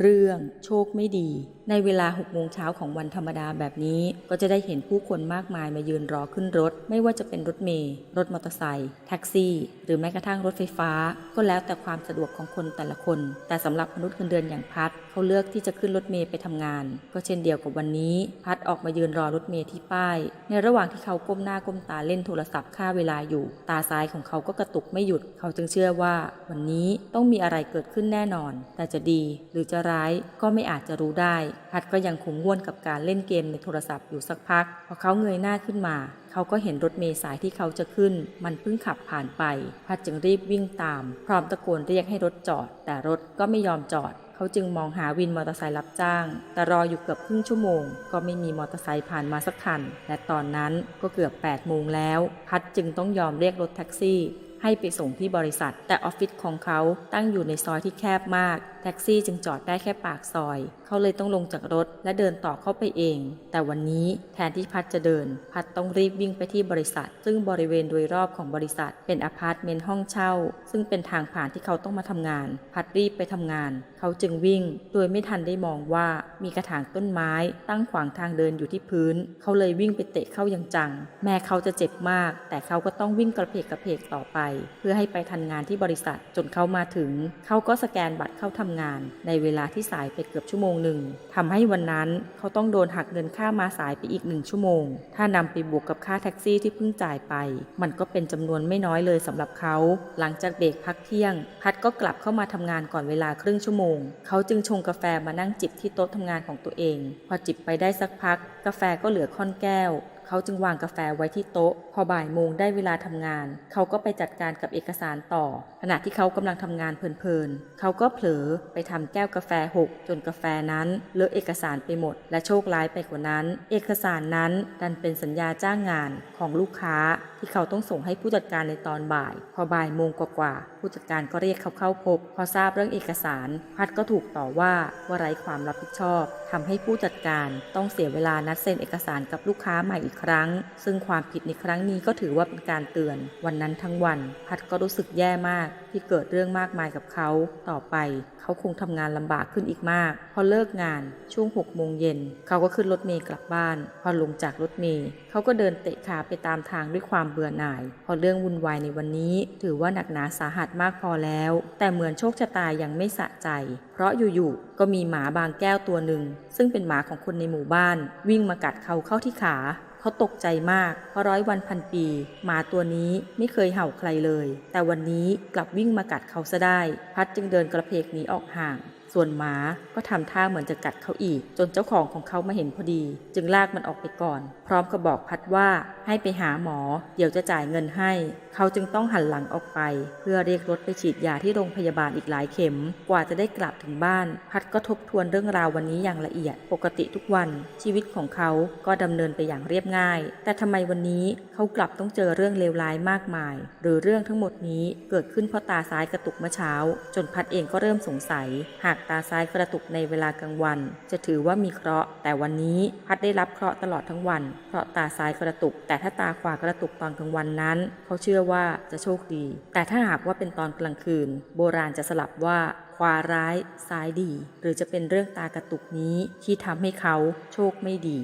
เรื่องโชคไม่ดี ในเวลา6โมงเช้าของวันธรรมดาแบบนี้ ก็จะได้เห็นผู้คนมากมายมายืนรอขึ้นรถ ไม่ว่าจะเป็นรถเมล์รถมอเตอร์ไซค์แท็กซี่ หรือแม้กระทั่งรถไฟฟ้า ก็แล้วแต่ความสะดวกของคนแต่ละคน แต่สำหรับมนุษย์เงินเดือนอย่างพัดเขาเลือกที่จะขึ้นรถเมล์ไปทำงาน ก็เช่นเดียวกับวันนี้ พัดออกมายืนรอรถเมล์ที่ป้าย ในระหว่างที่เขาก้มหน้าก้มตาเล่นโทรศัพท์ฆ่าเวลาอยู่ ตาซ้ายของเขาก็กระตุกไม่หยุด เขาจึงเชื่อว่า วันนี้ต้องมีอะไรเกิดขึ้นแน่นอน แต่จะดีหรือจะร้ายก็ไม่อาจจะรู้ได้ พัดก็ยังคงง่วนกับการเล่นเกมในโทรศัพท์อยู่สักพัก พอเขาเงยหน้าขึ้นมา เขาก็เห็นรถเมล์สายที่เขาจะขึ้น มันเพิ่งขับผ่านไป พัดจึงรีบวิ่งตาม พร้อมตะโกนเรียกให้รถจอด แต่รถก็ไม่ยอมจอดเขาจึงมองหาวินมอเตอร์ไซค์รับจ้าง แต่รออยู่เกือบครึ่งชั่วโมง ก็ไม่มีมอเตอร์ไซค์ผ่านมาสักคัน และตอนนั้นก็เกือบ8โมงแล้ว พัดจึงต้องยอมเรียกรถแท็กซี่ ให้ไปส่งที่บริษัท แต่ออฟฟิศของเขาตั้งอยู่ในซอยที่แคบมาก แท็กซี่จึงจอดได้แค่ปากซอย เขาเลยต้องลงจากรถและเดินต่อเข้าไปเอง แต่วันนี้แทนที่พัดจะเดิน พัดต้องรีบวิ่งไปที่บริษัท ซึ่งบริเวณโดยรอบของบริษัท เป็นอพาร์ตเมนต์ห้องเช่า ซึ่งเป็นทางผ่านที่เขาต้องมาทำงาน พัดรีบไปทำงาน เขาจึงวิ่ง โดยไม่ทันได้มองว่ามีกระถางต้นไม้ ตั้งขวางทางเดินอยู่ที่พื้น เขาเลยวิ่งไปเตะเข้าอย่างจัง แม้เขาจะเจ็บมาก แต่เขาก็ต้องวิ่งกระเพกกระเพกต่อไปเพื่อให้ไปทันงานที่บริษัทจนเขามาถึง เขาก็สแกนบัตรเข้าทำงาน ในเวลาที่สายไปเกือบชั่วโมงหนึ่งทำให้วันนั้นเขาต้องโดนหักเงินค่ามาสายไปอีกหนึ่งชั่วโมง ถ้านำไปบวกกับค่าแท็กซี่ที่เพิ่งจ่ายไป มันก็เป็นจำนวนไม่น้อยเลยสำหรับเขา หลังจากเบรกพักเที่ยง พัดก็กลับเข้ามาทำงานก่อนเวลาครึ่งชั่วโมง เขาจึงชงกาแฟมานั่งจิบที่โต๊ะทำงานของตัวเอง พอจิบไปได้สักพัก กาแฟก็เหลือค่อนแก้ว เขาจึงวางกาแฟไว้ที่โต๊ะ พอบ่ายโมงได้เวลาทำงาน เขาก็ไปจัดการกับเอกสารต่อ ขณะที่เขากำลังทำงานเพลินๆ เขาก็เผลอไปทำแก้วกาแฟหกจนกาแฟนั้นเลอะเอกสารไปหมด และโชคร้ายไปกว่านั้น เอกสารนั้นดันเป็นสัญญาจ้างงานของลูกค้า ที่เขาต้องส่งให้ผู้จัดการในตอนบ่าย พอบ่ายโมงกว่าๆผู้จัดการก็เรียกเขาเข้าพบ พอทราบเรื่องเอกสาร พัดก็ถูกต่อว่าว่าไร้ความรับผิดชอบทำให้ผู้จัดการต้องเสียเวลานัดเซ็นเอกสารกับลูกค้าใหม่อีกครั้ง ซึ่งความผิดในครั้งนี้ก็ถือว่าเป็นการเตือน วันนั้นทั้งวัน พัดก็รู้สึกแย่มากที่เกิดเรื่องมากมายกับเขา ต่อไป เขาคงทำงานลำบากขึ้นอีกมาก พอเลิกงานช่วง6โมงเย็นเขาก็ขึ้นรถเมล์กลับบ้าน พอลงจากรถเมล์เขาก็เดินเตะขาไปตามทางด้วยความเบื่อหน่าย พอเรื่องวุ่นวายในวันนี้ ถือว่าหนักหนาสาหัสมากพอแล้ว แต่เหมือนโชคชะตายังไม่สะใจ เพราะอยู่ๆก็มีหมาบางแก้วตัวหนึ่งซึ่งเป็นหมาของคนในหมู่บ้าน วิ่งมากัดเขาเข้าที่ขา เขาตกใจมาก เพราะร้อยวันพันปี หมาตัวนี้ไม่เคยเห่าใครเลย แต่วันนี้กลับวิ่งมากัดเขาซะได้ พัดจึงเดินกระเพกหนีออกห่าง ส่วนหมาก็ทำท่าเหมือนจะกัดเขาอีก จนเจ้าของของเขามาเห็นพอดี จึงลากมันออกไปก่อน พร้อมกับบอกพัดว่าให้ไปหาหมอ เดี๋ยวจะจ่ายเงินให้ เขาจึงต้องหันหลังออกไป เพื่อเรียกรถไปฉีดยาที่โรงพยาบาลอีกหลายเข็ม กว่าจะได้กลับถึงบ้าน พัดก็ทบทวนเรื่องราววันนี้อย่างละเอียด ปกติทุกวันชีวิตของเขาก็ดำเนินไปอย่างเรียบง่าย แต่ทำไมวันนี้เขากลับต้องเจอเรื่องเลวร้ายมากมาย หรือเรื่องทั้งหมดนี้เกิดขึ้นเพราะตาซ้ายกระตุกเมื่อเช้า จนพัดเองก็เริ่มสงสัย หากตาซ้ายกระตุกในเวลากลางวัน จะถือว่ามีเคราะห์ แต่วันนี้พัดได้รับเคราะห์ตลอดทั้งวัน เพราะตาซ้ายกระตุก แต่ถ้าตาขวากระตุกตอนกลางวันนั้น เขาเชื่อว่าจะโชคดี แต่ถ้าหากว่าเป็นตอนกลางคืน โบราณจะสลับว่าขวาร้ายซ้ายดี หรือจะเป็นเรื่องตากระตุกนี้ที่ทำให้เขาโชคไม่ดี